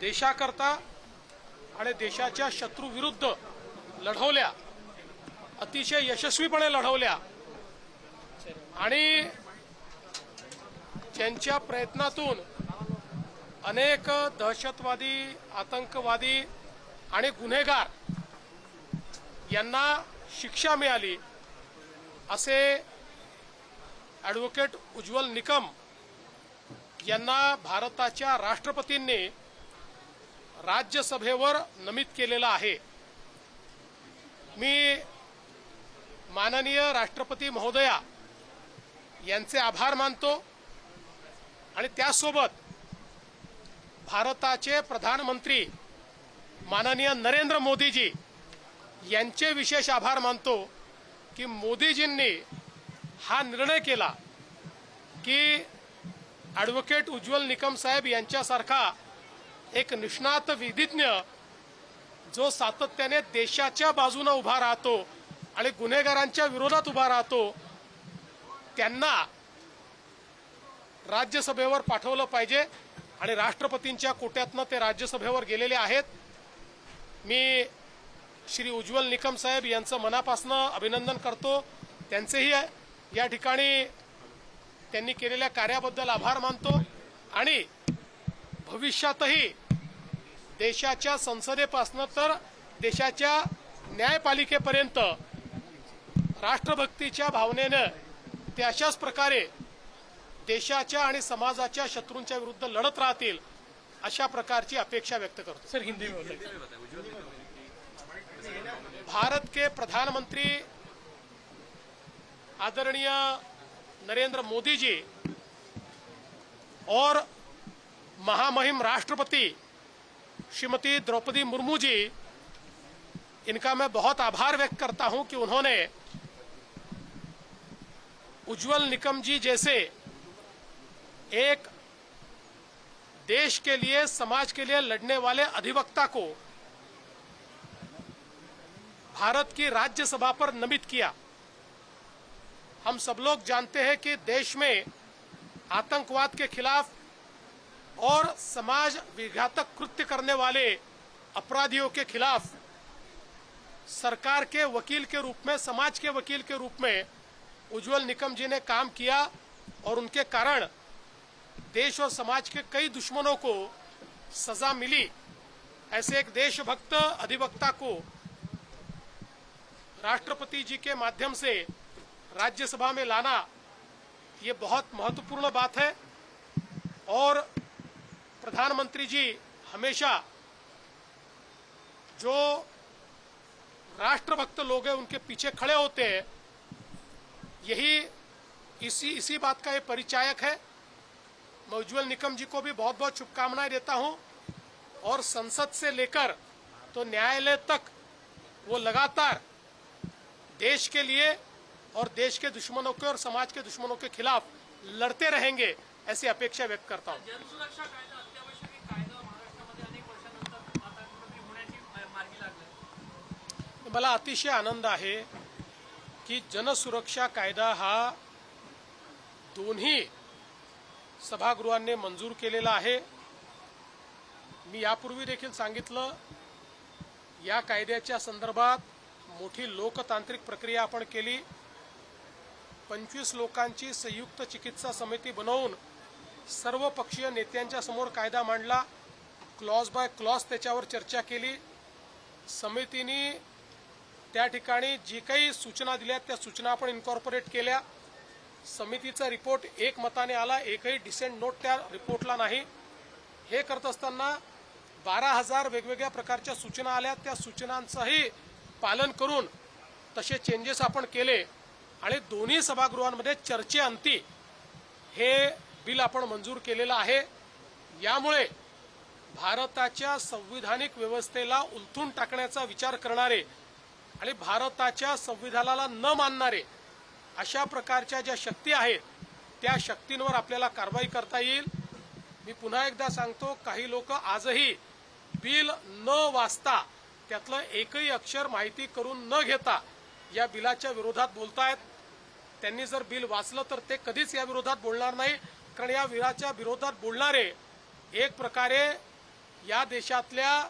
देशाकरता आणि देशाच्या शत्रूविरुद्ध लढवल्या अतिशय यशस्वीपणे लढवल्या आणि त्यांच्या प्रयत्नातून अनेक दहशतवादी आतंकवादी आणि गुन्हेगार यांना शिक्षा मिळाली असे ॲडव्होकेट उज्ज्वल निकम यांना भारताच्या राष्ट्रपतींनी राज्यसभेवर नमित केलेलं आहे. मी माननीय राष्ट्रपती महोदया यांचे आभार मानतो आणि त्यासोबत भारताचे प्रधानमंत्री माननीय नरेंद्र मोदीजी यांचे विशेष आभार मानतो की मोदीजींनी हा निर्णय केला की ॲडव्होकेट उज्ज्वल निकम साहेब यांच्यासारखा एक निष्णात विधिज्ञ जो सातत्याने देशाच्या बाजूने उभा राहतो आणि गुन्हेगारांच्या विरोधात उभा राहतो त्यांना राज्यसभेवर पाठवलं पाहिजे आणि राष्ट्रपतींच्या कोट्यातनं ते राज्यसभेवर गेलेले आहेत. मी श्री उज्ज्वल निकम साहेब यांचं मनापासनं अभिनंदन करतो. त्यांचेही या ठिकाणी त्यांनी केलेल्या कार्याबद्दल आभार मानतो. आणि भविष्यातही देशाच्या संसदेपासनं तर देशाच्या न्यायपालिकेपर्यंत राष्ट्रभक्तीच्या भावनेनं ते अशाच प्रकारे देशाच्या आणि समाजाच्या शत्रूंच्या विरुद्ध लढत राहतील अशा प्रकारची अपेक्षा व्यक्त करतो. सर हिंदी भारत के प्रधानमंत्री आदरणीय नरेंद्र मोदी जी और महामहिम राष्ट्रपति श्रीमती द्रौपदी मुर्मू जी, इनका मैं बहुत आभार व्यक्त करता हूँ कि उन्होंने उज्जवल निकम जी जैसे एक देश के लिए, समाज के लिए लड़ने वाले अधिवक्ता को भारत की राज्यसभा पर नमित किया। हम सब लोग जानते हैं कि देश में आतंकवाद के खिलाफ और समाज विघातक कृत्य करने वाले अपराधियों के खिलाफ सरकार के वकील के रूप में, समाज के वकील के रूप में उज्जवल निकम जी ने काम किया और उनके कारण देश और समाज के कई दुश्मनों को सजा मिली। ऐसे एक देशभक्त अधिवक्ता को राष्ट्रपति जी के माध्यम से राज्यसभा में लाना, ये बहुत महत्वपूर्ण बात है। और प्रधानमंत्री जी, हमेशा जो राष्ट्रभक्त लोग हैं, उनके पीछे खड़े होते हैं, यही इसी इसी बात का ये परिचायक है। मैं उज्ज्वल निकम जी को भी बहुत बहुत शुभकामनाएँ देता हूँ। और संसद से लेकर तो न्यायालय तक वो लगातार देश के लिए और देश के दुश्मनों के और समाज के दुश्मनों के खिलाफ लड़ते रहेंगे, ऐसी अपेक्षा व्यक्त करता हूँ। मला अतिशय आनंद आहे की जनसुरक्षा कायदा हा दोन्ही सभागृहांनी मंजूर केलेला आहे. मी यापूर्वी देखील सांगितलं या कायद्याच्या संदर्भात मोठी लोकतांत्रिक प्रक्रिया आपण केली. पंचवीस लोकांची संयुक्त चिकित्सा समिती बनवून सर्व पक्षीय नेत्यांच्या समोर कायदा मांडला. क्लॉज बाय क्लॉज त्याच्यावर चर्चा केली. समितीने त्या ठिकाणी जी काही सूचना दिल्या त्या सूचना आपण इन्कॉर्पोरेट केल्या. समितीचा रिपोर्ट एक मताने आला एकही डिसेंट नोट त्या रिपोर्टला नाही. हे करत असताना बारा हजार वेगवेगळ्या प्रकारच्या सूचना आल्या. त्या सूचनांचंही पालन करून तसे चेंजेस आपण केले. आणि दोन्ही सभागृहांमध्ये चर्चेअंती हे बिल आपण मंजूर केलेलं आहे. यामुळे भारताच्या संविधानिक व्यवस्थेला उलथून टाकण्याचा विचार करणारे आणि भारताच्या संविधानाला न मानणारे अशा प्रकारच्या ज्या शक्ती आहेत त्या शक्तींवर आपल्याला कारवाई करता येईल. मी पुन्हा एकदा सांगतो काही लोक आजही बिल न वाचता त्यातलं एकही अक्षर माहिती करून न घेता या बिलाच्या विरोधात बोलतायत. त्यांनी जर बिल वाचलं तर ते कधीच या विरोधात बोलणार नाही कारण या बिलाच्या विरोधात बोलणारे एक प्रकारे या देशातल्या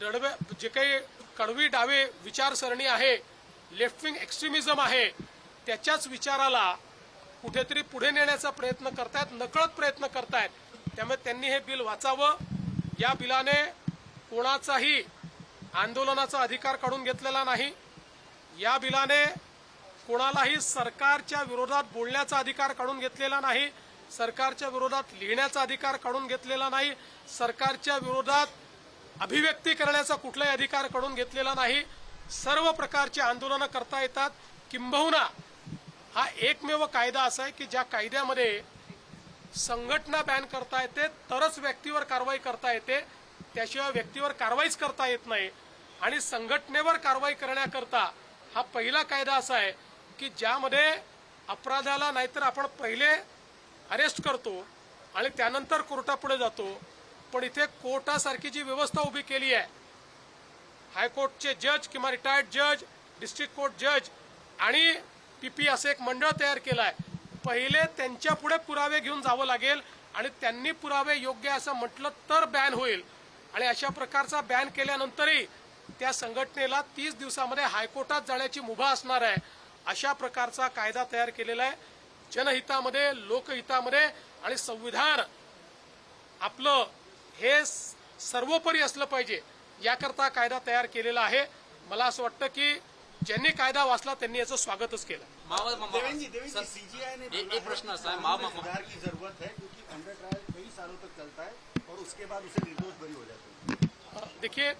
दडवे जे काही कडवी डावे विचारसरणी आहे लेफ्ट विंग एक्स्ट्रीमिझम आहे. त्याच्याच विचाराला कुठेतरी पुढे नेण्याचा प्रयत्न करतायत नकळत प्रयत्न करतायत. त्यामुळे त्यांनी हे बिल वाचावं. या बिलाने कोणाचाही आंदोलनाचा अधिकार काढून घेतलेला नाही. या बिलाने कोणालाही सरकारच्या विरोधात बोलण्याचा अधिकार काढून घेतलेला नाही. सरकारच्या विरोधात लिहिण्याचा अधिकार काढून घेतलेला नाही. सरकारच्या विरोधात अभिव्यक्ती करण्याचा कुठलाही अधिकारकडून घेतलेला नाही. सर्व प्रकारची आंदोलनं करता येतात. किंबहुना हा एकमेव कायदा असा आहे की ज्या कायद्यामध्ये संघटना बॅन करता येते तरच व्यक्तीवर कारवाई करता येते. त्याशिवाय व्यक्तीवर कारवाईच करता येत नाही. आणि संघटनेवर कारवाई करण्याकरता हा पहिला कायदा असा आहे की ज्यामध्ये अपराधाला नाहीतर आपण पहिले अरेस्ट करतो आणि त्यानंतर कोर्टापुढे जातो. पण इथे कोर्टासारखी जी व्यवस्था उभी केली आहे हायकोर्टचे जज किंवा रिटायर्ड जज डिस्ट्रिक्ट कोर्ट जज आणि पीपी असं एक मंडळ तयार केलं आहे. पहिले त्यांच्या पुढे पुरावे घेऊन जावं लागेल आणि त्यांनी पुरावे योग्य असं म्हटलं तर बॅन होईल. आणि अशा प्रकारचा बॅन केल्यानंतरही त्या संघटनेला तीस दिवसामध्ये हायकोर्टात जाण्याची मुभा असणार आहे. अशा प्रकारचा कायदा तयार केलेला आहे. जनहितामध्ये लोकहितामध्ये आणि संविधान आपलं हे सर्वोपरी असलं पाहिजे. याकरता कायदा तयार केलेला आहे. मला असं वाटतं की ज्यांनी कायदा वाचला त्यांनी याचं स्वागतच केलं. एक- प्रश्न सुधार की जरूरत है क्योंकि अंडर ट्रायल कई सालों तक चलता है और उसके बाद उसे निर्दोष बरी हो जाते हैं। देखिए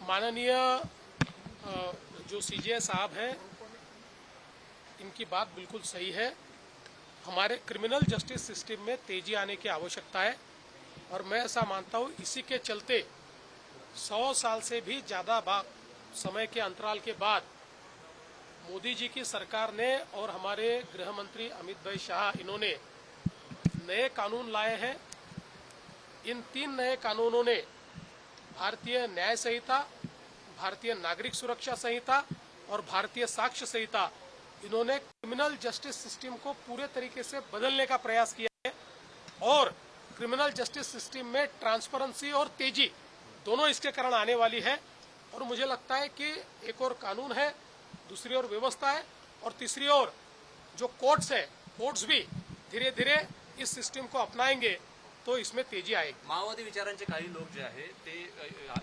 माननीय जो साहब हैं इनकी बात बिल्कुल सही है। हमारे क्रिमिनल जस्टिस सिस्टम में तेजी आने की आवश्यकता है। और मैं ऐसा मानता हूँ, इसी के चलते सौ साल से भी ज़्यादा समय के अंतराल के बाद मोदी जी की सरकार ने और हमारे गृह मंत्री अमित भाई शाह, इन्होंने नए कानून लाए हैं। इन तीन नए कानूनों ने भारतीय न्याय संहिता, भारतीय नागरिक सुरक्षा संहिता और भारतीय साक्ष्य संहिता, इन्होंने क्रिमिनल जस्टिस सिस्टम को पूरे तरीके से बदलने का प्रयास किया है और क्रिमिनल जस्टिस सिस्टम में ट्रांसपेरेंसी और तेज़ी दोनों इसके कारण आने वाली है और मुझे लगता है कि एक और कानून है दूसरी ओर व्यवस्था है और तीसरी ओर जो कोर्ट्स है कोर्ट्स भी धीरे धीरे इस सिस्टम को अपनाएँगे तो इसमें तेज़ी आएगी। माओवादी विचारांचे काही लोक जे आहे ते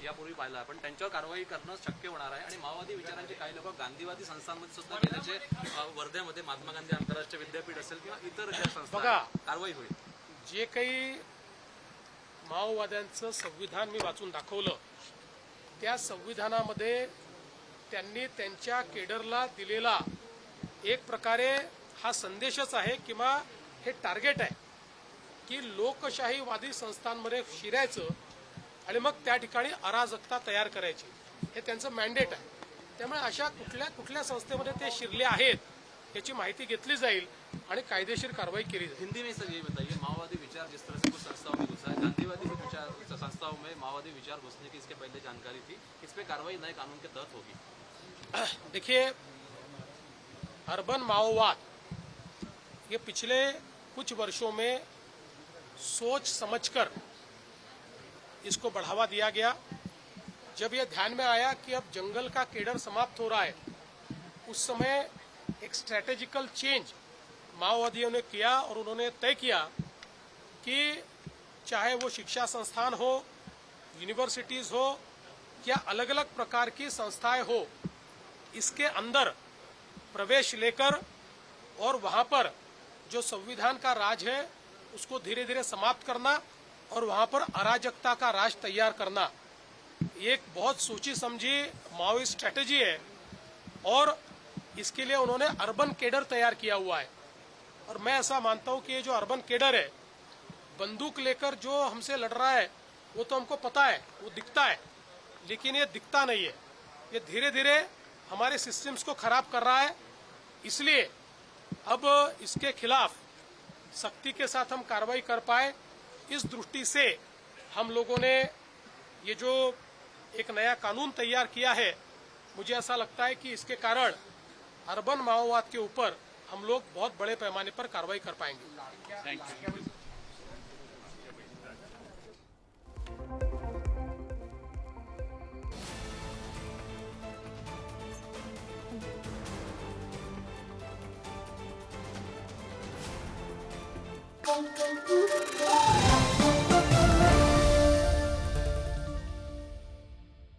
यापूर्वी पाहिलं आपण त्यांच्यावर कारवाई करणं शक्य होणार आहे आणि माओवादी विचारांचे काही लोक गांधीवादी संस्थांमध्ये सुद्धा गेल्याचे अ, वर्ध्यामध्ये महात्मा गांधी आंतरराष्ट्रीय विद्यापीठ असेल किंवा इतर ज्या संस्था कारवाई होईल. जे काही माओवाद्यांचं संविधान मी वाचून दाखवलं त्या संविधानामध्ये त्यांनी त्यांच्या केडरला दिलेला एक प्रकारे हा संदेशच आहे किंवा हे टार्गेट आहे की लोकशाहीवादी संस्थांमध्ये शिरायचं आणि मग त्या ठिकाणी अराजकता तयार करायची. हे त्यांचं मॅन्डेट आहे. त्यामुळे अशा कुठल्या कुठल्या संस्थेमध्ये ते शिरले आहेत याची माहिती घेतली जाईल आणि कायदेशीर कारवाई केली जाईल. हिंदी में सर ये बताइए माओवादी विचार जिस तरह से कुछ संस्थाओं में घुसा है गांधीवादी विचार संस्थाओं में माओवादी विचार घुसने की इसके पहले जानकारी थी, इस पे कार्रवाई नए कानून के तहत होगी। देखिए, अर्बन माओवाद, ये पिछले कुछ वर्षों में सोच समझकर इसको बढ़ावा दिया गया। जब यह ध्यान में आया कि अब जंगल का केडर समाप्त हो रहा है, उस समय एक स्ट्रेटेजिकल चेंज माओवादियों ने किया और उन्होंने तय किया कि चाहे वो शिक्षा संस्थान हो यूनिवर्सिटीज हो, या अलग अलग प्रकार की संस्थाएँ हो, इसके अंदर प्रवेश लेकर और वहाँ पर जो संविधान का राज है, उसको धीरे धीरे समाप्त करना और वहाँ पर अराजकता का राज तैयार करना, एक बहुत सोची समझी माओइस्ट स्ट्रेटेजी है और इसके लिए उन्होंने अर्बन केडर तैयार किया हुआ है। और मैं ऐसा मानता हूँ कि ये जो अर्बन केडर है बंदूक लेकर जो हमसे लड़ रहा है, वो तो हमको पता है, वो दिखता है, लेकिन ये दिखता नहीं है। ये धीरे धीरे हमारे सिस्टम्स को खराब कर रहा है। इसलिए अब इसके खिलाफ सख्ती के साथ हम कार्रवाई कर पाए। इस दृष्टि से हम लोगों ने ये जो एक नया कानून तैयार किया है, मुझे ऐसा लगता है कि इसके कारण अर्बन माओवाद के ऊपर हम लोग बहुत बड़े पैमाने पर कार्रवाई कर पाएँगे।